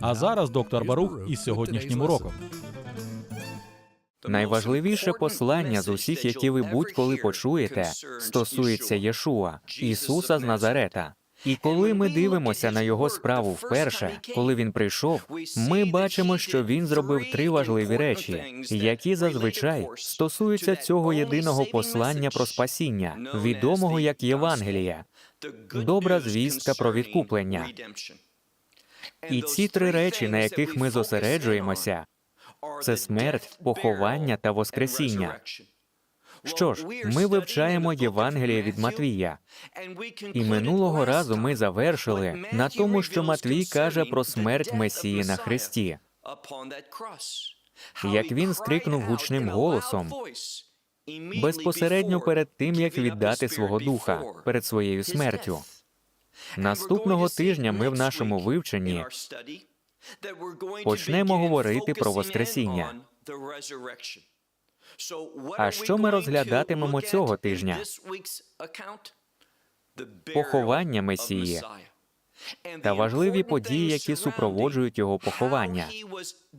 А зараз доктор Барух із сьогоднішнім уроком. Найважливіше послання з усіх, які ви будь-коли почуєте, стосується Єшуа, Ісуса з Назарета. І коли ми дивимося на його справу вперше, коли він прийшов, ми бачимо, що він зробив три важливі речі, які зазвичай стосуються цього єдиного послання про спасіння, відомого як Євангелія, добра звістка про відкуплення. І ці три речі, на яких ми зосереджуємося, це смерть, поховання та воскресіння. Що ж, ми вивчаємо Євангеліє від Матвія, і минулого разу ми завершили на тому, що Матвій каже про смерть Месії на Христі, як він скрикнув гучним голосом безпосередньо перед тим, як віддати свого духа перед своєю смертю. Наступного тижня ми в нашому вивченні почнемо говорити про Воскресіння. А що ми розглядатимемо цього тижня? Поховання Месії та важливі події, які супроводжують його поховання.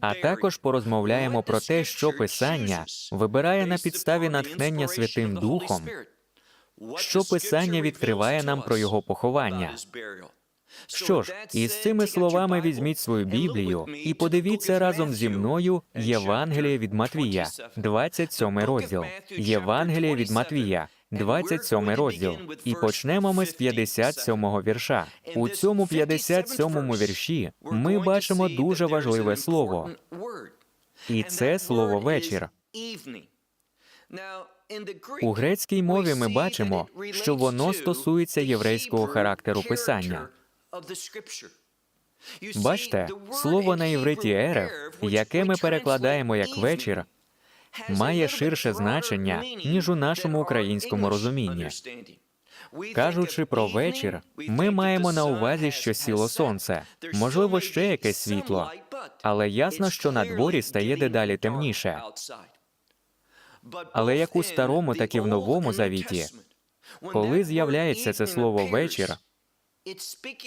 А також порозмовляємо про те, що Писання вибирає на підставі натхнення Святим Духом, що Писання відкриває нам про його поховання. Що ж, із цими словами візьміть свою Біблію і подивіться разом зі мною Євангеліє від Матвія, 27 розділ. Євангеліє від Матвія, 27 розділ. І почнемо ми з 57-го вірша. У цьому 57-му вірші ми бачимо дуже важливе слово, і це слово вечір. У грецькій мові ми бачимо, що воно стосується єврейського характеру писання. Бачте, слово на івриті ерев, яке ми перекладаємо як вечір, має ширше значення, ніж у нашому українському розумінні. Кажучи про вечір, ми маємо на увазі, що сіло сонце, можливо, ще якесь світло, але ясно, що на дворі стає дедалі темніше. Але як у старому, так і в новому завіті, коли з'являється це слово вечір,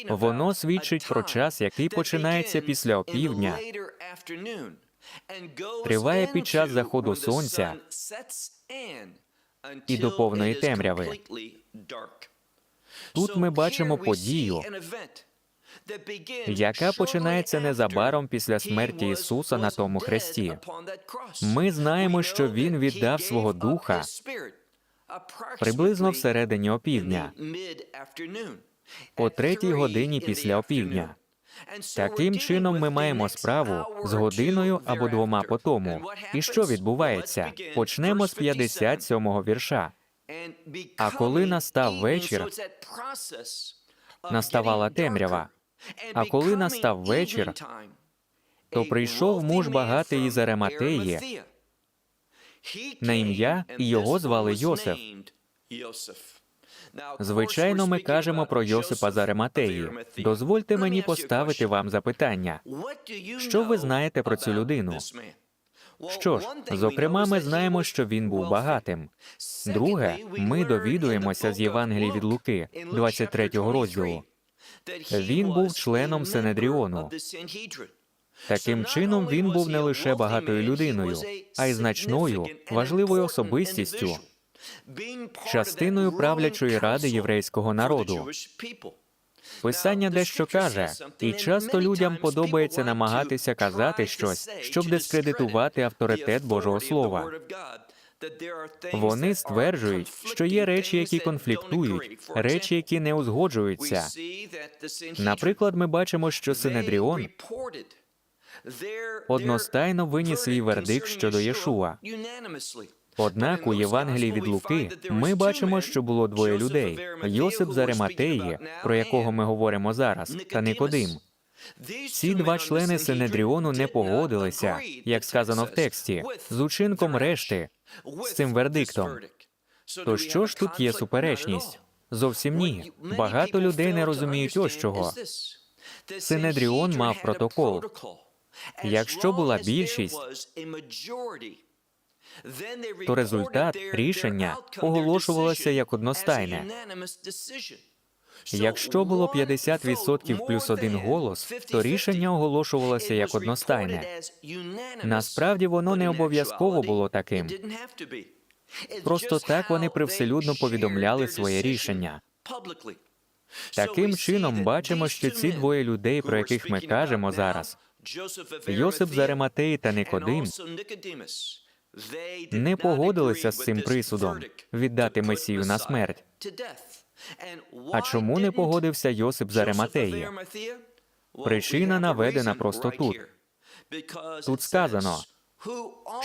воно свідчить про час, який починається після опівдня, триває під час заходу сонця і до повної темряви. Тут ми бачимо подію, яка починається незабаром після смерті Ісуса на тому хресті. Ми знаємо, що Він віддав свого духа приблизно всередині опівдня, о третій годині після опівдня. Таким чином, ми маємо справу з годиною або двома по тому. І що відбувається? Почнемо з 57-го вірша. А коли настав вечір, Наставала темрява. А коли настав вечір, то прийшов муж багатий із Арематеї на ім'я, і його звали Йосиф. Звичайно, ми кажемо про Йосипа з Арематеї. Дозвольте мені поставити вам запитання. Що ви знаєте про цю людину? Що ж, зокрема, ми знаємо, що він був багатим. Друге, ми довідуємося з Євангелії від Луки, 23 розділу. Він був членом Сенедріону. Таким чином, він був не лише багатою людиною, а й значною, важливою особистістю, частиною правлячої ради єврейського народу. Писання дещо каже, і часто людям подобається намагатися казати щось, щоб дискредитувати авторитет Божого Слова. Вони стверджують, що є речі, які конфліктують, речі, які не узгоджуються. Наприклад, ми бачимо, що Синедріон одностайно виніс свій вердикт щодо Єшуа. Однак у Євангелії від Луки ми бачимо, що було двоє людей: Йосип з Ариматеї, про якого ми говоримо зараз, та Никодим. Ці два члени Синедріону не погодилися, як сказано в тексті, з учинком решти, з цим вердиктом. То що ж тут є суперечність? Зовсім ні. Багато людей не розуміють ось чого. Синедріон мав протокол. Якщо була більшість, то результат рішення оголошувалося як одностайне. Якщо було 50% плюс один голос, то рішення оголошувалося як одностайне. Насправді воно не обов'язково було таким. Просто так вони привселюдно повідомляли своє рішення. Таким чином, бачимо, що ці двоє людей, про яких ми кажемо зараз, Йосип з Ариматеї та Никодим, не погодилися з цим присудом віддати Месію на смерть. А чому не погодився Йосип з Ариматеї? Причина наведена просто тут. Тут сказано,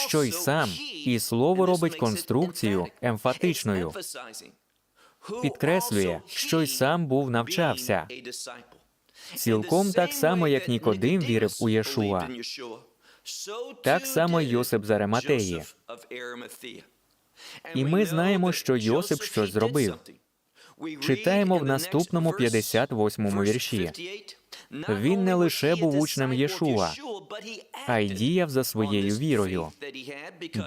що й сам, і слово робить конструкцію емфатичною, підкреслює, що й сам був навчався. Цілком так само, як Нікодим вірив у Єшуа, Так само Йосип з Ариматеї. І ми знаємо, що Йосип щось зробив. Читаємо в наступному 58-му вірші. Він не лише був учнем Єшуа, а й діяв за своєю вірою.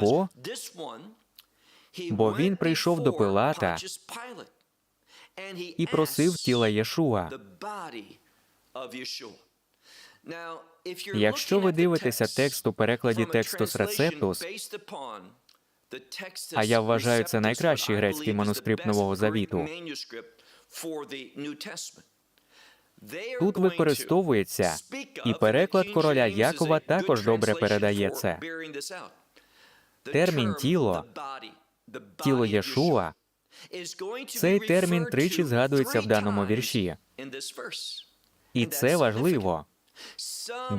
Бо, бо він прийшов до Пилата і просив тіла Єшуа. Якщо ви дивитеся текст у перекладі текстус рецептус, а я вважаю це найкращий грецький манускрипт Нового Завіту, тут використовується, і переклад короля Якова також добре передає це. термін тіло, тіло Єшуа, Цей термін тричі згадується в даному вірші. і це важливо.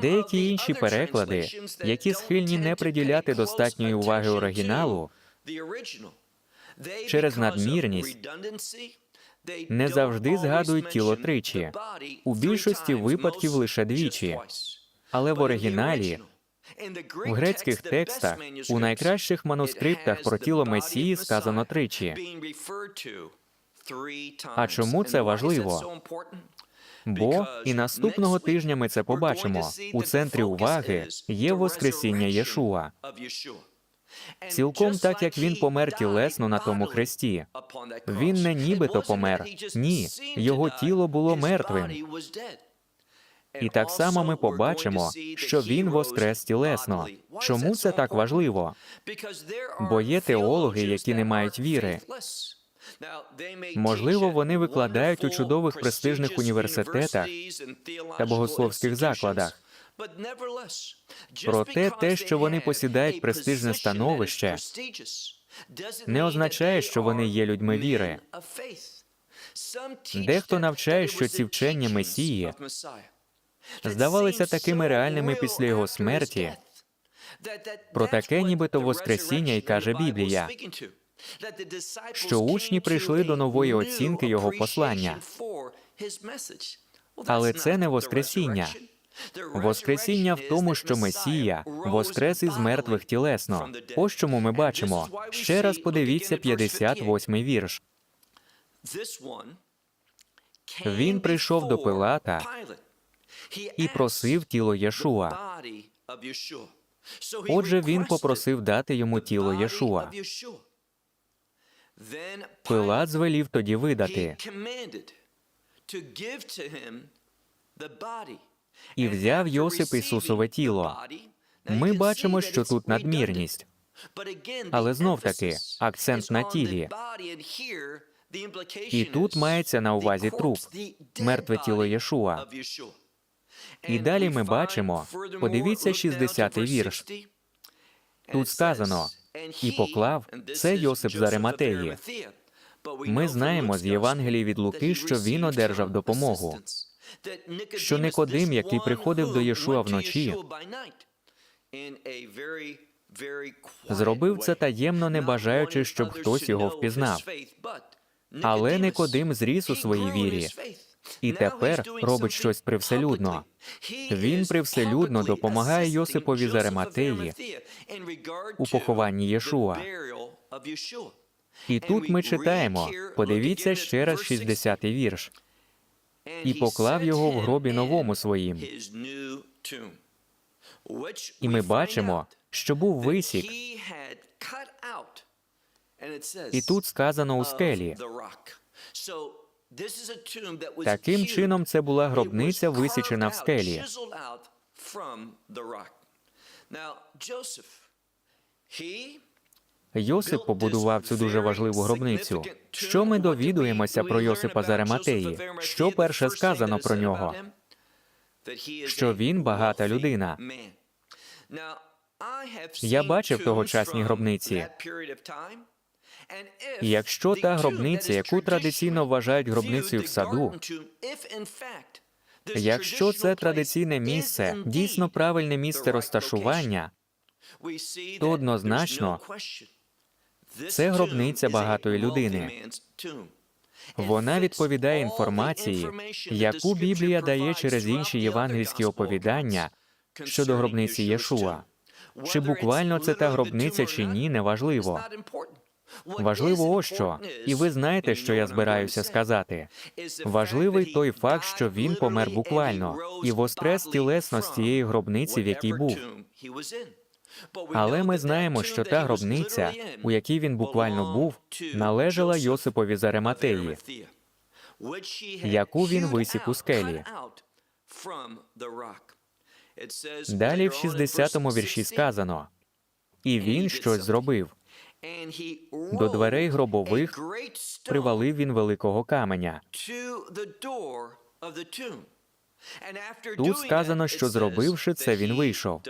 Деякі інші переклади, які схильні не приділяти достатньої уваги оригіналу, через надмірність не завжди згадують тіло тричі, у більшості випадків лише двічі. Але в оригіналі, в грецьких текстах, у найкращих манускриптах про тіло Месії сказано тричі. А чому це важливо? Бо і наступного тижня ми це побачимо. У центрі уваги є Воскресіння Єшуа. Цілком так, як він помер тілесно на тому хресті. Він не нібито помер. Ні, його тіло було мертвим. І так само ми побачимо, що він воскрес тілесно. Чому це так важливо? Бо є теологи, які не мають віри. Можливо, вони викладають у чудових престижних університетах та богословських закладах. Проте те, що вони посідають престижне становище, не означає, що вони є людьми віри. Дехто навчає, що ці вчення Месії здавалися такими реальними після його смерті. Про таке нібито Воскресіння й каже Біблія, що учні прийшли до нової оцінки його послання. але це не Воскресіння. Воскресіння в тому, що Месія воскрес із мертвих тілесно. Ось чому ми бачимо. Ще раз подивіться 58-й вірш. Він прийшов до Пилата і просив тіло Єшуа. Отже, він попросив дати йому тіло Єшуа. Пилат звелів тоді видати і взяв Йосип Ісусове тіло. Ми бачимо, що тут надмірність. Але знов таки акцент на тілі. І тут мається на увазі труп, мертве тіло Єшуа. І далі ми бачимо, подивіться 60-й вірш. Тут сказано, і поклав це Йосип з Ариматеї. Ми знаємо з Євангелії від Луки, що він одержав допомогу. що Никодим, який приходив до Єшуа вночі, Зробив це таємно, не бажаючи, щоб хтось його впізнав. Але Никодим зріс у своїй вірі і тепер робить щось привселюдно. Він привселюдно допомагає Йосипові з Ариматеї у похованні Єшуа. І тут ми читаємо, подивіться ще раз 60-й вірш. і поклав його в гробі новому своїм. І ми бачимо, що був висік, і тут сказано у скелі. Таким чином, це була гробниця, висічена в скелі. Йосип побудував цю дуже важливу гробницю. Що ми довідуємося про Йосипа з Ариматеї? Що перше сказано про нього? Що він багата людина. Я бачив тогочасні гробниці. І якщо та гробниця, яку традиційно вважають гробницею в саду, Якщо це традиційне місце, дійсно правильне місце розташування, то однозначно це гробниця багатої людини. Вона відповідає інформації, яку Біблія дає через інші євангельські оповідання щодо гробниці Єшуа. Чи буквально це та гробниця чи ні, неважливо. Важливо ось що, і ви знаєте, що я збираюся сказати. Важливий той факт, що він помер буквально і воскрес тілесно з тієї гробниці, в якій був. Але ми знаємо, що та гробниця, у якій він буквально був, належала Йосипові з Ариматеї, яку він висік у скелі. Далі в 60-му вірші сказано: І він щось зробив. До дверей гробових Привалив він великого каменя. Тут сказано, що зробивши це, він вийшов.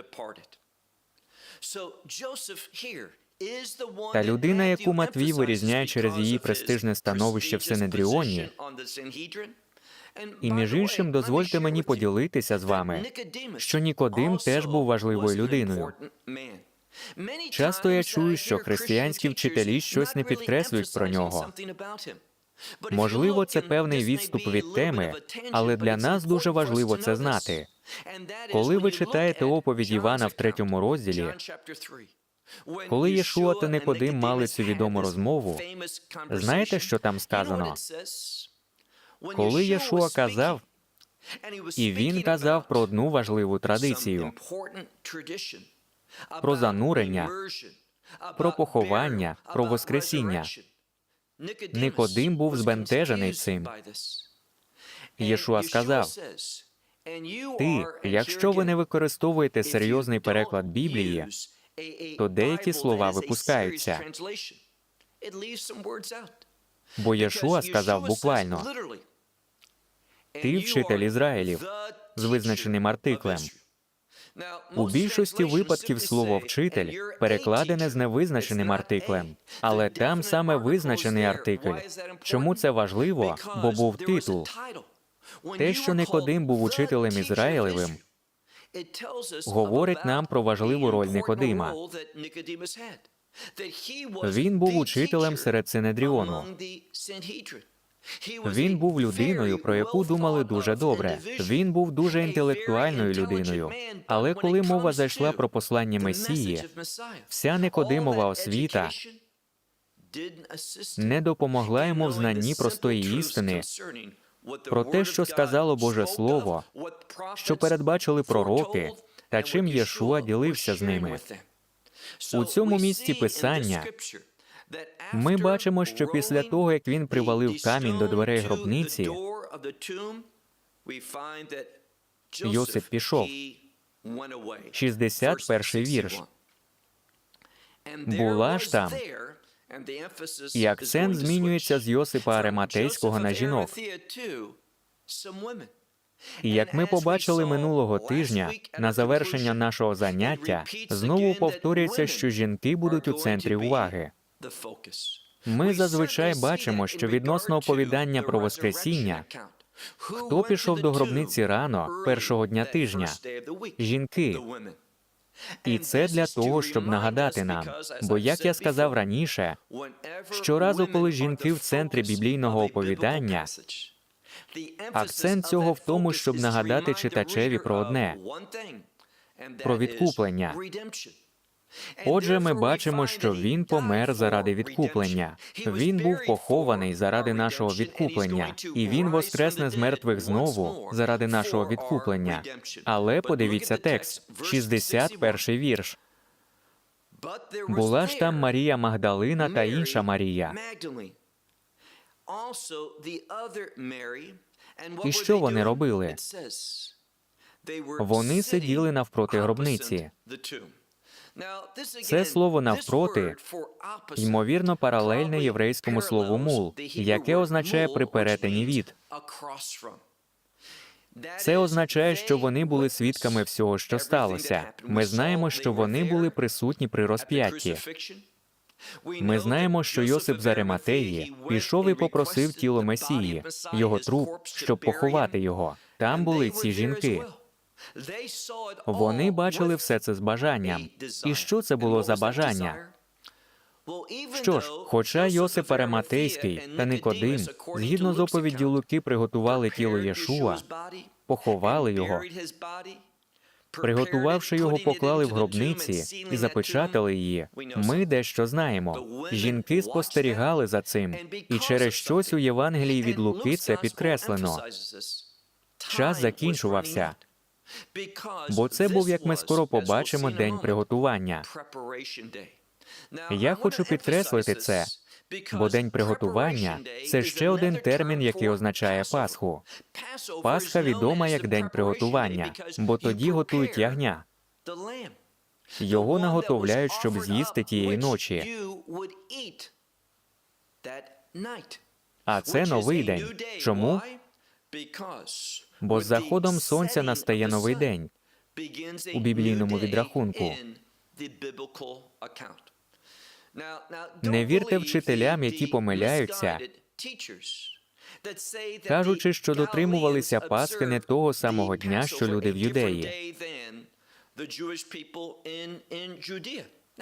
Та людина, яку Матвій вирізняє через її престижне становище в Синедріоні, і між іншим, дозвольте мені поділитися з вами, що Нікодим теж був важливою людиною. Часто я чую, що християнські вчителі щось не підкреслюють про нього. Можливо, це певний відступ від теми, але для нас дуже важливо це знати. Коли ви читаєте оповідь Івана в третьому розділі, коли Єшуа та Никодим мали цю відому розмову, знаєте, що там сказано? Коли Єшуа казав, і він казав про одну важливу традицію, про занурення, про поховання, про воскресіння. Никодим був збентежений цим. Єшуа сказав, Ти, якщо ви не використовуєте серйозний переклад Біблії, то деякі слова випускаються. бо Єшуа сказав буквально, ти вчитель Ізраїлів з визначеним артиклем. У більшості випадків слово вчитель перекладене з невизначеним артиклем, але там саме визначений артикль. Чому це важливо? Бо був титул. Те, що Никодим був учителем Ізраїлевим, говорить нам про важливу роль Никодима. Він був учителем серед Синедріону. Він був людиною, про яку думали дуже добре. Він був дуже інтелектуальною людиною. Але коли мова зайшла про послання Месії, вся Никодимова освіта не допомогла йому в знанні простої істини про те, що сказало Боже Слово, що передбачили пророки, та чим Єшуа ділився з ними. У цьому місці Писання Ми бачимо, що після того, як він привалив камінь до дверей гробниці, Йосип пішов. 61-й вірш. Була ж там, і акцент змінюється з Йосипа Ариматейського на жінок. І як ми побачили минулого тижня, на завершення нашого заняття знову повторюється, що жінки будуть у центрі уваги. Ми зазвичай бачимо, що відносно оповідання про Воскресіння, хто пішов до гробниці рано, першого дня тижня? Жінки. І це для того, щоб нагадати нам. Бо, як я сказав раніше, щоразу, коли жінки в центрі біблійного оповідання, акцент цього в тому, щоб нагадати читачеві про одне про відкуплення. Отже, ми бачимо, що він помер заради відкуплення. Він був похований заради нашого відкуплення, і він воскресне з мертвих знову заради нашого відкуплення. Але подивіться текст, 61 вірш. Була ж там Марія Магдалина та інша Марія. І що вони робили? Вони сиділи навпроти гробниці. Це слово навпроти, Ймовірно, паралельне єврейському слову мул, яке означає при перетині від. Це означає, що вони були свідками всього, що сталося. Ми знаємо, що вони були присутні при розп'ятті. Ми знаємо, що Йосип з Ариматеї пішов і попросив тіло Месії, його труп, щоб поховати його. Там були ці жінки. Вони бачили все це з бажанням. І що це було за бажання? Що ж, хоча Йосип Ариматейський та Никодим, згідно з оповіддю Луки, приготували тіло Єшуа, поховали його, приготувавши його, поклали в гробниці і запечатали її. Ми дещо знаємо. Жінки спостерігали за цим, і через щось у Євангелії від Луки це підкреслено. Час закінчувався, бо це був, як ми скоро побачимо, день приготування. Я хочу підкреслити це, Бо день приготування це ще один термін, який означає Пасху. Пасха відома як день приготування, бо тоді готують ягня. Його наготовляють, щоб з'їсти тієї ночі. А це новий день. Чому? Бо з заходом сонця настає новий день у біблійному відрахунку. Не вірте вчителям, які помиляються, кажучи, що дотримувалися Пасхи не того самого дня, що люди в юдеї.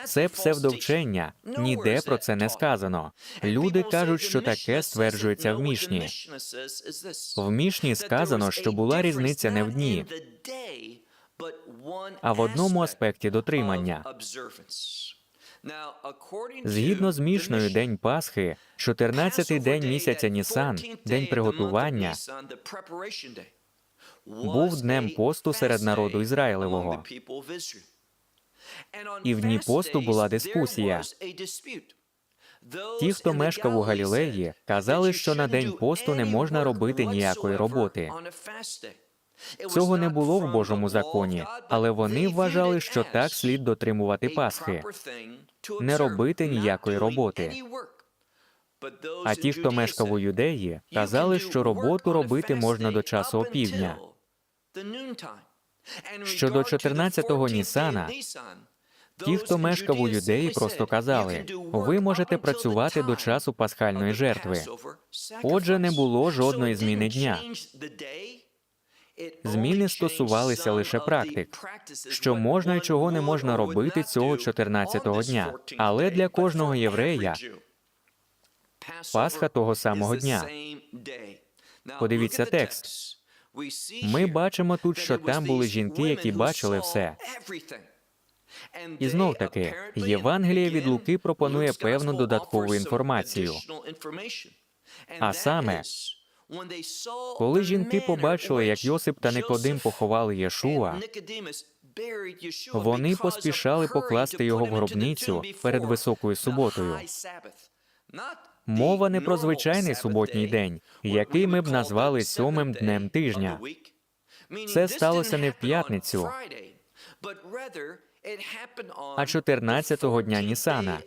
Це псевдовчення. Ніде про це не сказано. Люди кажуть, що таке стверджується в Мішні. В Мішні сказано, що була різниця не в дні, а в одному аспекті дотримання. Згідно з Мішною, день Пасхи, 14-й день місяця Нісан, день приготування, був днем посту серед народу Ізраїлевого. І в дні посту була дискусія. Ті, хто мешкав у Галілеї, казали, що на день посту не можна робити ніякої роботи. Цього не було в Божому законі, але вони вважали, що так слід дотримувати Пасхи, не робити ніякої роботи. А ті, хто мешкав у Юдеї, казали, що роботу робити можна до часу опівдня. Щодо 14-го Нісана, Ті, хто мешкав у Юдеї, просто казали: ви можете працювати до часу пасхальної жертви. Отже, не було жодної зміни дня. Зміни стосувалися лише практик, що можна і чого не можна робити цього 14-го дня. Але для кожного єврея Пасха того самого дня. Подивіться текст. Ми бачимо тут, що там були жінки, які бачили все. І знов таки, Євангеліє від Луки пропонує певну додаткову інформацію. А саме, коли жінки побачили, як Йосип та Никодим поховали Єшуа, вони поспішали покласти його в гробницю перед високою суботою. Мова не про звичайний суботній день, який ми б назвали сьомим днем тижня. Це сталося не в п'ятницю, а 14-го дня Нісана,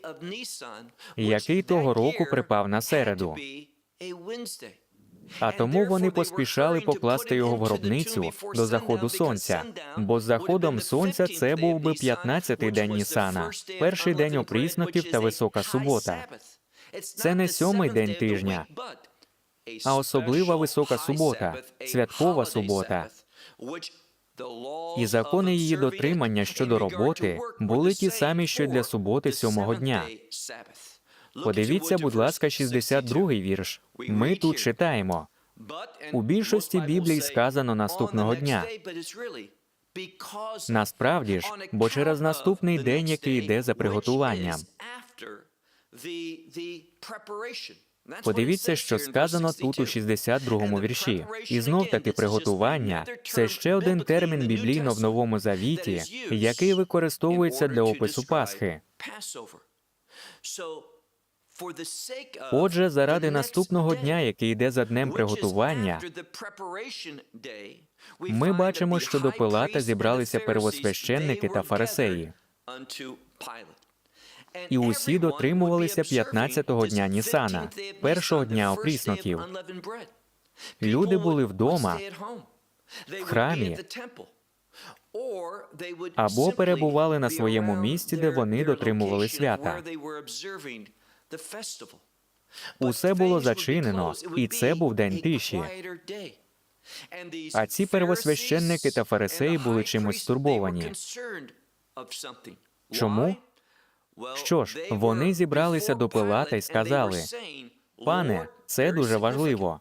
який того року припав на середу. А тому вони поспішали покласти його в гробницю до заходу сонця, бо з заходом сонця це був би 15-й день Нісана, перший день опрісноків та висока субота. Це не сьомий день тижня, а особлива висока субота, святкова субота. І закони її дотримання щодо роботи були ті самі, що для суботи сьомого дня. Подивіться, будь ласка, 62-й вірш. Ми тут читаємо. У більшості Біблій сказано наступного дня. Насправді ж, бо через наступний день, який йде за приготуванням. Подивіться, що сказано тут у 62-му вірші. І знов таки приготування це ще один термін біблійно в Новому Завіті, який використовується для опису Пасхи. Отже, заради наступного дня, який йде за днем приготування, ми бачимо, що до Пилата зібралися первосвященники та фарисеї. І усі дотримувалися 15-го дня Нісана, першого дня опрісноків. Люди були вдома, в храмі, або перебували на своєму місці, де вони дотримували свята. Усе було зачинено, і це був день тиші. А ці первосвященники та фарисеї були чимось стурбовані. Чому? Що ж, вони зібралися до Пилата і сказали: Пане, це дуже важливо.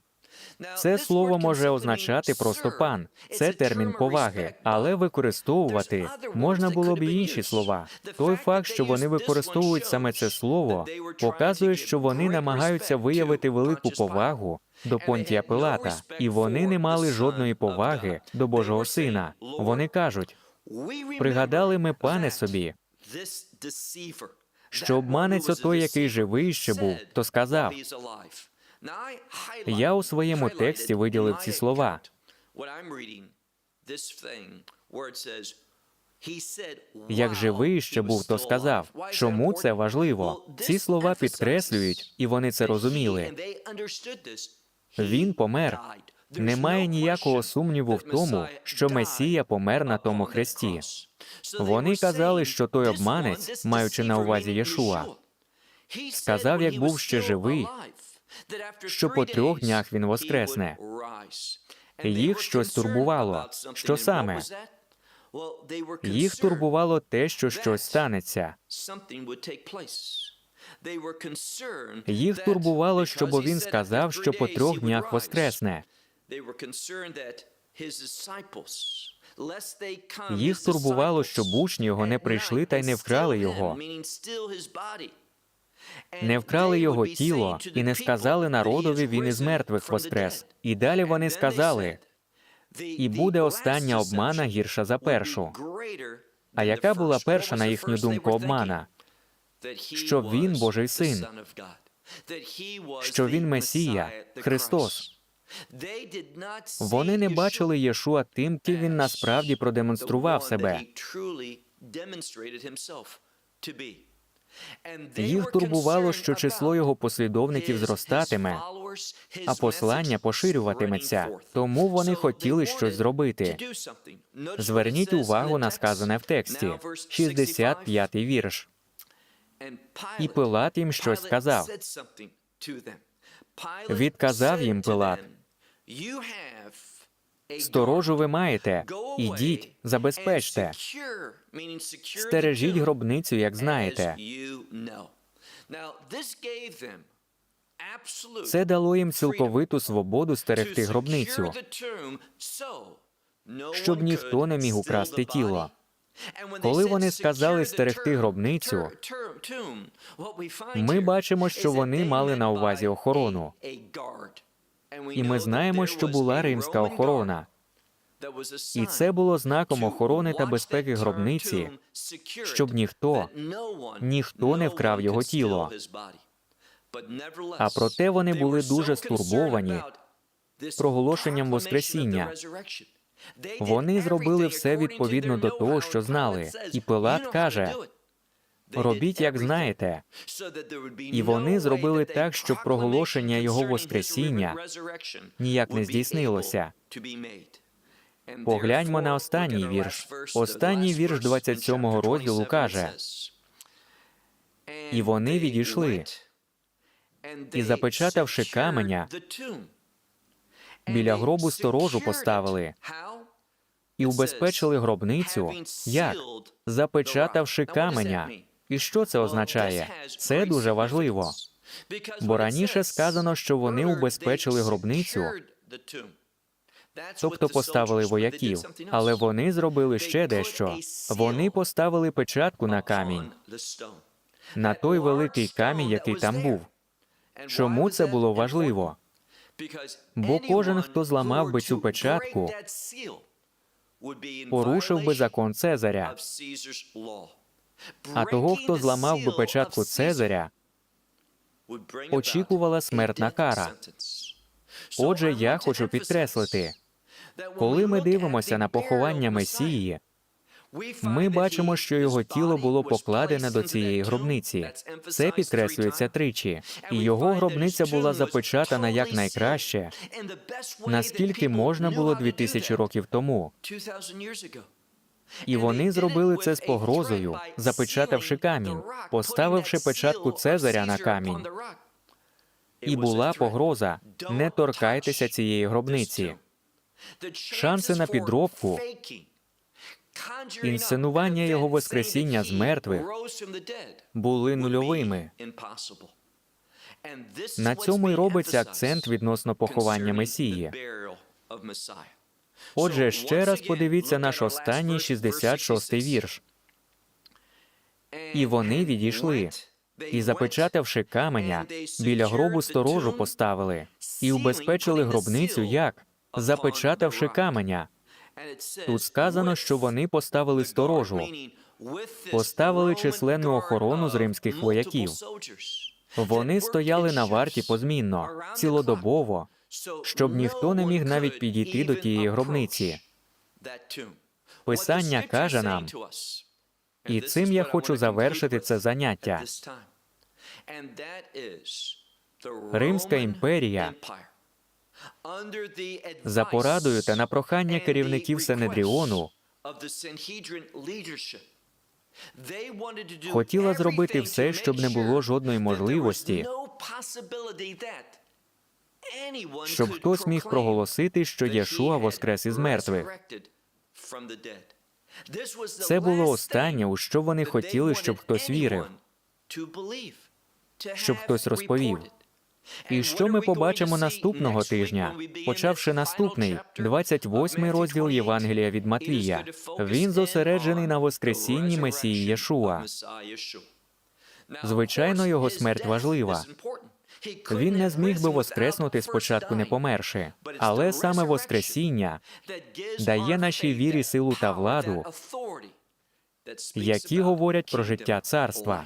Це слово може означати просто пан, це термін поваги, але використовувати можна було б і інші слова. Той факт, що вони використовують саме це слово, показує, що вони намагаються виявити велику повагу до Понтія Пилата, і вони не мали жодної поваги до Божого Сина. Вони кажуть: пригадали ми, пане собі, що обманець отой, який живий ще був, то сказав. Я у своєму тексті виділив ці слова. Як живий ще був, то сказав. Чому це важливо? Ці слова підкреслюють, і вони це розуміли. Він помер. Немає ніякого сумніву в тому, що Месія помер на тому хресті. Вони казали, що той обманець, маючи на увазі Єшуа, сказав, як був ще живий, що по трьох днях він воскресне. Їх щось турбувало. Що саме? Їх турбувало те, що щось станеться. Їх турбувало, що бо він сказав, що по трьох днях воскресне. Їх турбувало, щоб учні його не прийшли та й не вкрали його. Не вкрали його тіло і не сказали народові він із мертвих воскрес. І далі вони сказали, і буде остання обмана гірша за першу. А яка була перша, на їхню думку, обмана? Що він Божий син, Що він Месія, Христос. Вони не бачили Єшуа тим, ким він насправді продемонстрував себе. Їх турбувало, що число його послідовників зростатиме, а послання поширюватиметься. Тому вони хотіли щось зробити. Зверніть увагу на сказане в тексті, 65-й вірш. І Пилат їм щось сказав. Відказав їм Пилат, Сторожу ви маєте, ідіть, забезпечте, стережіть гробницю, як знаєте. Це дало їм цілковиту свободу стерегти гробницю, щоб ніхто не міг украсти тіло. Коли вони сказали стерегти гробницю, ми бачимо, що вони мали на увазі охорону. І ми знаємо, що була римська охорона. І це було знаком охорони та безпеки гробниці, щоб ніхто, ніхто не вкрав його тіло. А проте вони були дуже стурбовані проголошенням Воскресіння. Вони зробили все відповідно до того, що знали. І Пилат каже: робіть, як знаєте. І вони зробили так, щоб проголошення його Воскресіння ніяк не здійснилося. Погляньмо на останній вірш. Останній вірш 27-го розділу каже: І вони відійшли, і, запечатавши каменя, біля гробу сторожу поставили. і убезпечили гробницю, як запечатавши каменя. І що це означає? Це дуже важливо. Бо раніше сказано, що вони убезпечили гробницю, тобто поставили вояків, але вони зробили ще дещо. Вони поставили печатку на камінь, на той великий камінь, який там був. Чому це було важливо? Бо кожен, хто зламав би цю печатку, Порушив би закон Цезаря. А того, хто зламав би печатку Цезаря, очікувала смертна кара. Отже, я хочу підкреслити, коли ми дивимося на поховання Месії, ми бачимо, що його тіло було покладене до цієї гробниці. Це підкреслюється тричі, і його гробниця була запечатана якнайкраще, наскільки можна було дві тисячі років тому. І вони зробили це з погрозою, запечатавши камінь, поставивши печатку Цезаря на камінь. І була погроза: не торкайтеся цієї гробниці. Шанси на підробку, інсценування його воскресіння з мертвих Були нульовими. На цьому й робиться акцент відносно поховання Месії. Отже, ще раз подивіться наш останній 66-й вірш. І вони відійшли, І, запечатавши каменя, біля гробу сторожу поставили, і убезпечили гробницю як? Запечатавши каменя. Тут сказано, що вони поставили сторожу, Поставили численну охорону з римських вояків. Вони стояли на варті позмінно, цілодобово, щоб ніхто не міг навіть підійти до тієї гробниці. Писання каже нам, І цим я хочу завершити це заняття. Римська імперія За порадою та на прохання керівників Синедріону хотіла зробити все, щоб не було жодної можливості, щоб хтось міг проголосити, що Єшуа воскрес із мертвих. Це було останнє, у що вони хотіли, щоб хтось вірив, щоб хтось розповів. І що ми побачимо наступного тижня, почавши наступний, 28 розділ Євангелія від Матвія. Він зосереджений на воскресінні Месії Єшуа. Звичайно, його смерть важлива. Він не зміг би воскреснути спочатку не померши, але саме Воскресіння дає нашій вірі силу та владу, які говорять про життя царства.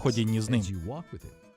ходінні з ним.